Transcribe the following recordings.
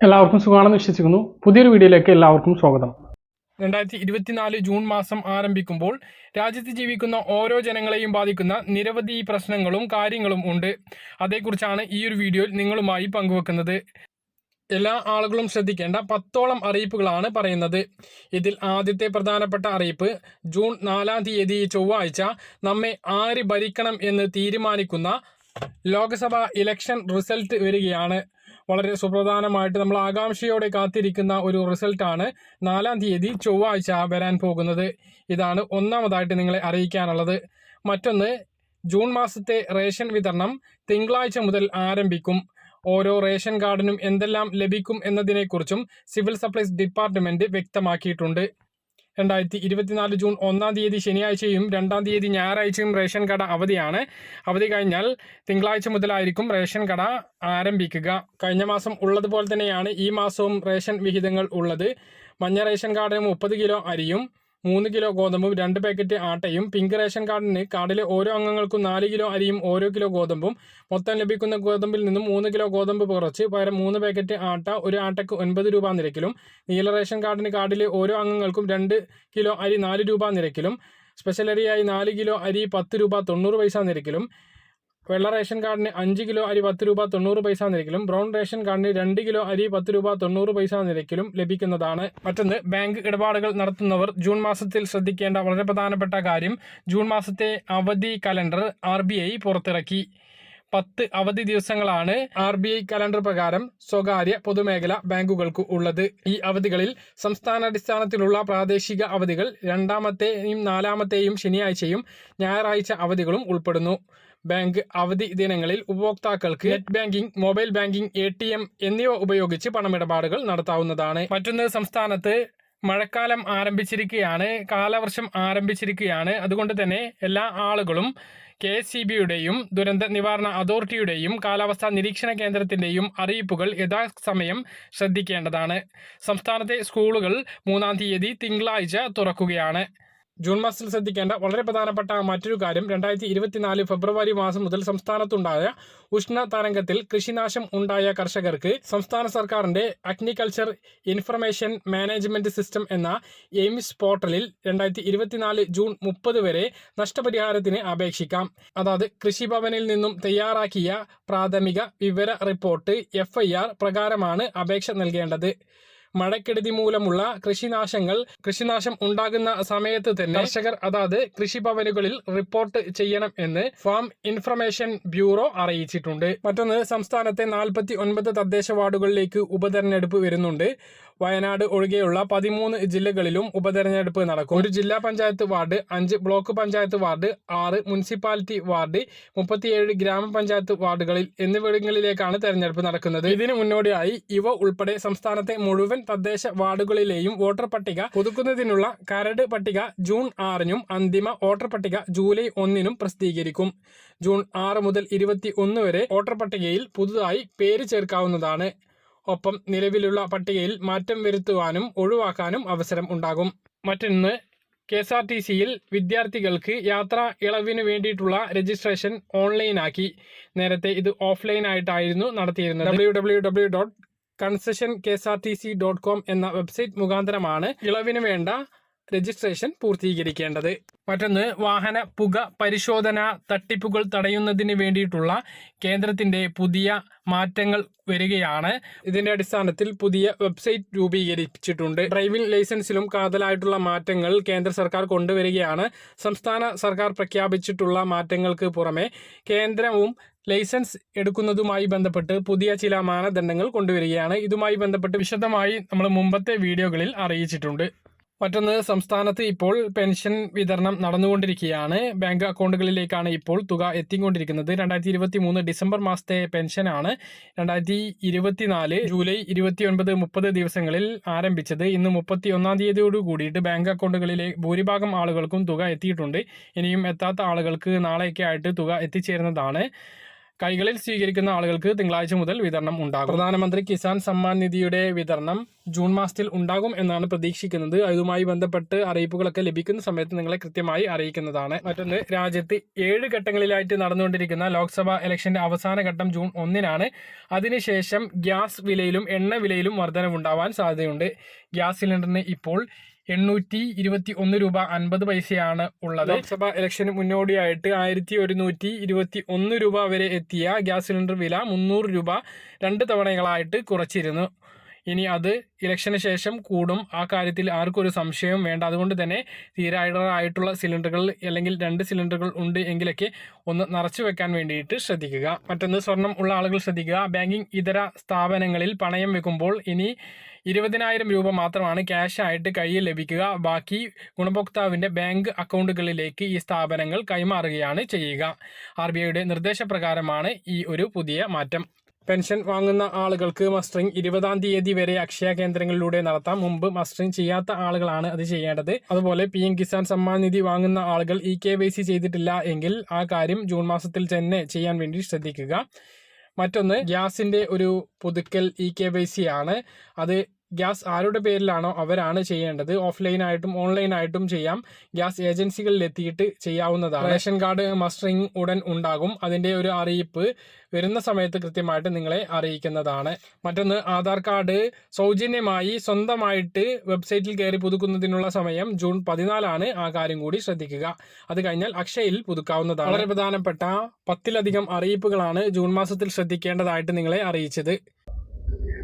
എല്ലാവർക്കും സുഖമാണെന്ന് വിശ്വസിക്കുന്നു. പുതിയൊരു വീഡിയോയിലേക്ക് എല്ലാവർക്കും സ്വാഗതം. രണ്ടായിരത്തി ഇരുപത്തിനാല് ജൂൺ മാസം ആരംഭിക്കുമ്പോൾ രാജ്യത്ത് ജീവിക്കുന്ന ഓരോ ജനങ്ങളെയും ബാധിക്കുന്ന നിരവധി പ്രശ്നങ്ങളും കാര്യങ്ങളും ഉണ്ട്. അതേക്കുറിച്ചാണ് ഈ ഒരു വീഡിയോയിൽ നിങ്ങളുമായി പങ്കുവെക്കുന്നത്. എല്ലാ ആളുകളും ശ്രദ്ധിക്കേണ്ട പത്തോളം അറിയിപ്പുകളാണ് പറയുന്നത്. ഇതിൽ ആദ്യത്തെ പ്രധാനപ്പെട്ട അറിയിപ്പ് ജൂൺ നാലാം തീയതി ചൊവ്വാഴ്ച നമ്മെ ആര് ഭരിക്കണം എന്ന് തീരുമാനിക്കുന്ന ലോക്സഭാ ഇലക്ഷൻ റിസൾട്ട് വരികയാണ്. വളരെ സുപ്രധാനമായിട്ട് നമ്മൾ ആകാംക്ഷയോടെ കാത്തിരിക്കുന്ന ഒരു റിസൾട്ടാണ് നാലാം തീയതി ചൊവ്വാഴ്ച വരാൻ പോകുന്നത്. ഇതാണ് ഒന്നാമതായിട്ട് നിങ്ങളെ അറിയിക്കാനുള്ളത്. മറ്റൊന്ന് ജൂൺ മാസത്തെ റേഷൻ വിതരണം തിങ്കളാഴ്ച മുതൽ ആരംഭിക്കും. ഓരോ റേഷൻ കാർഡിനും എന്തെല്ലാം ലഭിക്കും എന്നതിനെക്കുറിച്ചും സിവിൽ സപ്ലൈസ് ഡിപ്പാർട്ട്മെന്റ് വ്യക്തമാക്കിയിട്ടുണ്ട്. രണ്ടായിരത്തി ഇരുപത്തിനാല് ജൂൺ ഒന്നാം തീയതി ശനിയാഴ്ചയും രണ്ടാം തീയതി ഞായറാഴ്ചയും റേഷൻ കട അവധിയാണ്. അവധി കഴിഞ്ഞാൽ തിങ്കളാഴ്ച മുതലായിരിക്കും റേഷൻ കട ആരംഭിക്കുക. കഴിഞ്ഞ മാസം ഉള്ളതുപോലെ തന്നെയാണ് ഈ മാസവും റേഷൻ വിഹിതങ്ങൾ ഉള്ളത്. മഞ്ഞ റേഷൻ കാർഡിന് മുപ്പത് കിലോ അരിയും മൂന്ന് കിലോ ഗോതമ്പും രണ്ട് പാക്കറ്റ് ആട്ടയും പിങ്ക് റേഷൻ കാർഡിന് കാർഡിലെ ഓരോ അംഗങ്ങൾക്കും നാല് കിലോ അരിയും ഓരോ കിലോ ഗോതമ്പും. മൊത്തം ലഭിക്കുന്ന ഗോതമ്പിൽ നിന്നും മൂന്ന് കിലോ ഗോതമ്പ് കുറച്ച്. പകരം മൂന്ന് പാക്കറ്റ് ആട്ട ഒരു ആട്ടയ്ക്ക് ഒൻപത് രൂപ നിരക്കിലും. നീല റേഷൻ കാർഡിന് കാർഡിലെ ഓരോ അംഗങ്ങൾക്കും രണ്ട് കിലോ അരി നാല് രൂപ നിരക്കിലും. സ്പെഷ്യൽ അരിയായി നാല് കിലോ അരി പത്ത് രൂപ തൊണ്ണൂറ് പൈസ നിരക്കിലും. വെള്ള റേഷൻ കാർഡിന് അഞ്ച് കിലോ അരി പത്ത് രൂപ തൊണ്ണൂറ് പൈസ നിരക്കിലും ബ്രൗൺ റേഷൻ കാർഡിന് രണ്ട് കിലോ അരി പത്ത് രൂപ തൊണ്ണൂറ് പൈസ നിരക്കിലും ലഭിക്കുന്നതാണ്. മറ്റൊന്ന് ബാങ്ക് ഇടപാടുകൾ നടത്തുന്നവർ ജൂൺ മാസത്തിൽ ശ്രദ്ധിക്കേണ്ട വളരെ പ്രധാനപ്പെട്ട കാര്യം ജൂൺ മാസത്തെ അവധി കലണ്ടർ ആർ പുറത്തിറക്കി. പത്ത് അവധി ദിവസങ്ങളാണ് ആർ ബി ഐ കലണ്ടർ പ്രകാരം സ്വകാര്യ പൊതുമേഖല ബാങ്കുകൾക്ക് ഉള്ളത്. ഈ അവധികളിൽ സംസ്ഥാനാടിസ്ഥാനത്തിലുള്ള പ്രാദേശിക അവധികൾ രണ്ടാമത്തെയും നാലാമത്തെയും ശനിയാഴ്ചയും ഞായറാഴ്ച അവധികളും ഉൾപ്പെടുന്നു. ബാങ്ക് അവധി ദിനങ്ങളിൽ ഉപഭോക്താക്കൾക്ക് നെറ്റ് ബാങ്കിംഗ് മൊബൈൽ ബാങ്കിംഗ് എ എന്നിവ ഉപയോഗിച്ച് പണമിടപാടുകൾ നടത്താവുന്നതാണ്. മറ്റൊന്ന് സംസ്ഥാനത്ത് മഴക്കാലം ആരംഭിച്ചിരിക്കുകയാണ് കാലവർഷം ആരംഭിച്ചിരിക്കുകയാണ്. അതുകൊണ്ട് തന്നെ എല്ലാ ആളുകളും കെ എസ് സി ബിയുടെയും ദുരന്ത നിവാരണ അതോറിറ്റിയുടെയും കാലാവസ്ഥാ നിരീക്ഷണ കേന്ദ്രത്തിന്റെയും അറിയിപ്പുകൾ യഥാസമയം ശ്രദ്ധിക്കേണ്ടതാണ്. സംസ്ഥാനത്തെ സ്കൂളുകൾ മൂന്നാം തീയതി തിങ്കളാഴ്ച തുറക്കുകയാണ്. ജൂൺ മാസത്തിൽ ശ്രദ്ധിക്കേണ്ട വളരെ പ്രധാനപ്പെട്ട മറ്റൊരു കാര്യം രണ്ടായിരത്തി ഇരുപത്തിനാല് ഫെബ്രുവരി മാസം മുതൽ സംസ്ഥാനത്തുണ്ടായ ഉഷ്ണ തരംഗത്തിൽ കൃഷിനാശം ഉണ്ടായ കർഷകർക്ക് സംസ്ഥാന സർക്കാരിന്റെ അഗ്നികൾച്ചർ ഇൻഫർമേഷൻ മാനേജ്മെന്റ് സിസ്റ്റം എന്ന എയിംസ് പോർട്ടലിൽ രണ്ടായിരത്തി ഇരുപത്തിനാല് ജൂൺ മുപ്പത് വരെ നഷ്ടപരിഹാരത്തിന് അപേക്ഷിക്കാം. അതായത് കൃഷിഭവനിൽ നിന്നും തയ്യാറാക്കിയ പ്രാഥമിക വിവര റിപ്പോർട്ട് എഫ് പ്രകാരമാണ് അപേക്ഷ നൽകേണ്ടത്. മഴക്കെടുതി മൂലമുള്ള കൃഷിനാശങ്ങൾ കൃഷിനാശം ഉണ്ടാകുന്ന സമയത്ത് തന്നെ കർഷകർ അതാത് കൃഷിഭവനുകളിൽ റിപ്പോർട്ട് ചെയ്യണം എന്ന് ഫാം ഇൻഫർമേഷൻ ബ്യൂറോ അറിയിച്ചിട്ടുണ്ട്. മറ്റൊന്ന് സംസ്ഥാനത്തെ നാൽപ്പത്തി ഒൻപത് തദ്ദേശ വാർഡുകളിലേക്ക് ഉപതെരഞ്ഞെടുപ്പ് വരുന്നുണ്ട്. വയനാട് ഒഴികെയുള്ള പതിമൂന്ന് ജില്ലകളിലും ഉപതെരഞ്ഞെടുപ്പ് നടക്കും. ഒരു ജില്ലാ പഞ്ചായത്ത് വാർഡ് അഞ്ച് ബ്ലോക്ക് പഞ്ചായത്ത് വാർഡ് ആറ് മുനിസിപ്പാലിറ്റി വാർഡ് മുപ്പത്തിയേഴ് ഗ്രാമപഞ്ചായത്ത് വാർഡുകളിൽ എന്നിവിടങ്ങളിലേക്കാണ് തെരഞ്ഞെടുപ്പ് നടക്കുന്നത്. ഇതിനു മുന്നോടിയായി ഇവ ഉൾപ്പെടെ സംസ്ഥാനത്തെ മുഴുവൻ തദ്ദേശ വാർഡുകളിലെയും വോട്ടർ പട്ടിക പുതുക്കുന്നതിനുള്ള കരട് പട്ടിക ജൂൺ ആറിനും അന്തിമ വോട്ടർ പട്ടിക ജൂലൈ ഒന്നിനും പ്രസിദ്ധീകരിക്കും. ജൂൺ ആറ് മുതൽ ഇരുപത്തി ഒന്ന് വരെ വോട്ടർ പട്ടികയിൽ പുതുതായി പേര് ചേർക്കാവുന്നതാണ്. ഒപ്പം നിലവിലുള്ള പട്ടികയിൽ മാറ്റം വരുത്തുവാനും ഒഴിവാക്കാനും അവസരം ഉണ്ടാകും. മറ്റൊന്ന് കെ എസ് ആർ ടി സിയിൽ വിദ്യാർത്ഥികൾക്ക് യാത്രാ ഇളവിന് വേണ്ടിയിട്ടുള്ള രജിസ്ട്രേഷൻ ഓൺലൈനാക്കി. നേരത്തെ ഇത് ഓഫ്ലൈനായിട്ടായിരുന്നു നടത്തിയിരുന്നത്. W W W dot concession K S R T C dot com എന്ന വെബ്സൈറ്റ് മുഖാന്തരമാണ് ഇളവിന് വേണ്ട രജിസ്ട്രേഷൻ പൂർത്തീകരിക്കേണ്ടത്. മറ്റൊന്ന് വാഹന പുക പരിശോധന തട്ടിപ്പുകൾ തടയുന്നതിന് വേണ്ടിയിട്ടുള്ള കേന്ദ്രത്തിന്റെ പുതിയ മാറ്റങ്ങൾ വരികയാണ്. ഇതിന്റെ അടിസ്ഥാനത്തിൽ പുതിയ വെബ്സൈറ്റ് രൂപീകരിച്ചിട്ടുണ്ട്. ഡ്രൈവിംഗ് ലൈസൻസിലും കാതലായിട്ടുള്ള മാറ്റങ്ങൾ കേന്ദ്ര സർക്കാർ കൊണ്ടുവരികയാണ്. സംസ്ഥാന സർക്കാർ പ്രഖ്യാപിച്ചിട്ടുള്ള മാറ്റങ്ങൾക്ക് പുറമെ കേന്ദ്രവും ലൈസൻസ് എടുക്കുന്നതുമായി ബന്ധപ്പെട്ട് പുതിയ ചില മാനദണ്ഡങ്ങൾ കൊണ്ടുവരികയാണ്. ഇതുമായി ബന്ധപ്പെട്ട് വിശദമായി നമ്മൾ മുമ്പത്തെ വീഡിയോകളിൽ അറിയിച്ചിട്ടുണ്ട്. മറ്റൊന്ന് സംസ്ഥാനത്ത് ഇപ്പോൾ പെൻഷൻ വിതരണം നടന്നുകൊണ്ടിരിക്കുകയാണ്. ബാങ്ക് അക്കൗണ്ടുകളിലേക്കാണ് ഇപ്പോൾ തുക എത്തിക്കൊണ്ടിരിക്കുന്നത്. രണ്ടായിരത്തി ഇരുപത്തി മൂന്ന് ഡിസംബർ മാസത്തെ പെൻഷനാണ് രണ്ടായിരത്തി ഇരുപത്തിനാല് ജൂലൈ ഇരുപത്തി ഒൻപത് മുപ്പത് ദിവസങ്ങളിൽ ആരംഭിച്ചത്. ഇന്ന് മുപ്പത്തി ഒന്നാം തീയതിയോട് കൂടിയിട്ട് ബാങ്ക് അക്കൗണ്ടുകളിലെ ഭൂരിഭാഗം ആളുകൾക്കും തുക എത്തിയിട്ടുണ്ട്. ഇനിയും എത്താത്ത ആളുകൾക്ക് നാളെയൊക്കെ ആയിട്ട് തുക എത്തിച്ചേരുന്നതാണ്. കൈകളിൽ സ്വീകരിക്കുന്ന ആളുകൾക്ക് തിങ്കളാഴ്ച മുതൽ വിതരണം ഉണ്ടാകും. പ്രധാനമന്ത്രി കിസാൻ സമ്മാൻ നിധിയുടെ വിതരണം ജൂൺ മാസത്തിൽ ഉണ്ടാകും എന്നാണ് പ്രതീക്ഷിക്കുന്നത്. അതുമായി ബന്ധപ്പെട്ട് അറിയിപ്പുകളൊക്കെ ലഭിക്കുന്ന സമയത്ത് നിങ്ങളെ കൃത്യമായി അറിയിക്കുന്നതാണ്. മറ്റൊന്ന് രാജ്യത്ത് ഏഴ് ഘട്ടങ്ങളിലായിട്ട് നടന്നുകൊണ്ടിരിക്കുന്ന ലോക്സഭാ ഇലക്ഷന്റെ അവസാന ഘട്ടം ജൂൺ ഒന്നിനാണ്. അതിനുശേഷം ഗ്യാസ് വിലയിലും എണ്ണ വിലയിലും വർധനവുണ്ടാവാൻ സാധ്യതയുണ്ട്. ഗ്യാസ് സിലിണ്ടറിന് ഇപ്പോൾ എണ്ണൂറ്റി ഇരുപത്തി ഒന്ന് രൂപ അൻപത് പൈസയാണ് ഉള്ളത്. ലോക്സഭാ ഇലക്ഷന് മുന്നോടിയായിട്ട് ആയിരത്തി ഒരുന്നൂറ്റി ഇരുപത്തി ഒന്ന് രൂപ വരെ എത്തിയ ഗ്യാസ് സിലിണ്ടർ വില മുന്നൂറ് രൂപ രണ്ട് തവണകളായിട്ട് കുറച്ചിരുന്നു. ഇനി അത് ഇലക്ഷന് ശേഷം കൂടും. ആ കാര്യത്തിൽ ആർക്കും ഒരു സംശയവും വേണ്ട. അതുകൊണ്ട് തന്നെ തീരായിട്ടുള്ള സിലിണ്ടറുകൾ അല്ലെങ്കിൽ രണ്ട് സിലിണ്ടറുകൾ ഉണ്ട് എങ്കിലൊക്കെ ഒന്ന് നിറച്ചു വെക്കാൻ വേണ്ടിയിട്ട് ശ്രദ്ധിക്കുക. മറ്റൊന്ന് സ്വർണം ഉള്ള ആളുകൾ ശ്രദ്ധിക്കുക. ബാങ്കിങ് ഇതര സ്ഥാപനങ്ങളിൽ പണയം വെക്കുമ്പോൾ ഇനി ഇരുപതിനായിരം രൂപ മാത്രമാണ് ക്യാഷ് ആയിട്ട് കയ്യിൽ ലഭിക്കുക. ബാക്കി ഗുണഭോക്താവിന്റെ ബാങ്ക് അക്കൗണ്ടുകളിലേക്ക് ഈ സ്ഥാപനങ്ങൾ കൈമാറുകയാണ് ചെയ്യുക. ആർ ബി ഐയുടെ നിർദ്ദേശപ്രകാരമാണ് ഈ ഒരു പുതിയ മാറ്റം. പെൻഷൻ വാങ്ങുന്ന ആളുകൾക്ക് മസ്റ്ററിംഗ് ഇരുപതാം തീയതി വരെ അക്ഷയ കേന്ദ്രങ്ങളിലൂടെ നടത്താം. മുമ്പ് മസ്റ്ററിംഗ് ചെയ്യാത്ത ആളുകളാണ് അത് ചെയ്യേണ്ടത്. അതുപോലെ പി എം കിസാൻ സമ്മാൻ നിധി വാങ്ങുന്ന ആളുകൾ ഇ കെ വൈ സി ചെയ്തിട്ടില്ല എങ്കിൽ ആ കാര്യം ജൂൺ മാസത്തിൽ തന്നെ ചെയ്യാൻ വേണ്ടി ശ്രദ്ധിക്കുക. മറ്റൊന്ന് ഗ്യാസിന്റെ ഒരു പുതുക്കൽ ഇ കെ വൈ സി ആണ്. അത് ഗ്യാസ് ആരുടെ പേരിലാണോ അവരാണ് ചെയ്യേണ്ടത്? ഓഫ്ലൈൻ ആയിട്ടും ഓൺലൈൻ ആയിട്ടും ചെയ്യാം. ഗ്യാസ് ഏജൻസികളിൽ എത്തിയിട്ട് ചെയ്യാവുന്നതാണ്. റേഷൻ കാർഡ് മസ്റ്ററിംഗ് ഉടൻ ഉണ്ടാകും. അതിന്റെ ഒരു അറിയിപ്പ് വരുന്ന സമയത്ത് കൃത്യമായിട്ട് നിങ്ങളെ അറിയിക്കുന്നതാണ്. മറ്റൊന്ന് ആധാർ കാർഡ് സൗജന്യമായി സ്വന്തമായിട്ട് വെബ്സൈറ്റിൽ കയറി പുതുക്കുന്നതിനുള്ള സമയം ജൂൺ പതിനാലാണ്. ആ കാര്യം കൂടി ശ്രദ്ധിക്കുക. അത് കഴിഞ്ഞാൽ അക്ഷയയിൽ പുതുക്കാവുന്നതാണ്. വളരെ പ്രധാനപ്പെട്ട പത്തിലധികം അറിയിപ്പുകളാണ് ജൂൺ മാസത്തിൽ ശ്രദ്ധിക്കേണ്ടതായിട്ട് നിങ്ങളെ അറിയിച്ചത്.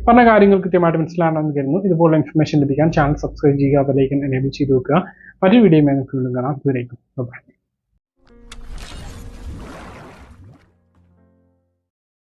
പറഞ്ഞ കാര്യങ്ങൾ കൃത്യമായിട്ട് മനസ്സിലാണെന്ന് കരുതുന്നു. ഇതുപോലുള്ള ഇൻഫർമേഷൻ ലഭിക്കാൻ ചാനൽ സബ്സ്ക്രൈബ് ചെയ്യുക അതിലേക്ക് എനേബിൾ ചെയ്ത് വെക്കുക. മറ്റൊരു വീഡിയോ നിങ്ങൾക്ക് വീണ്ടും കാണാം. ഇതുവരേക്കും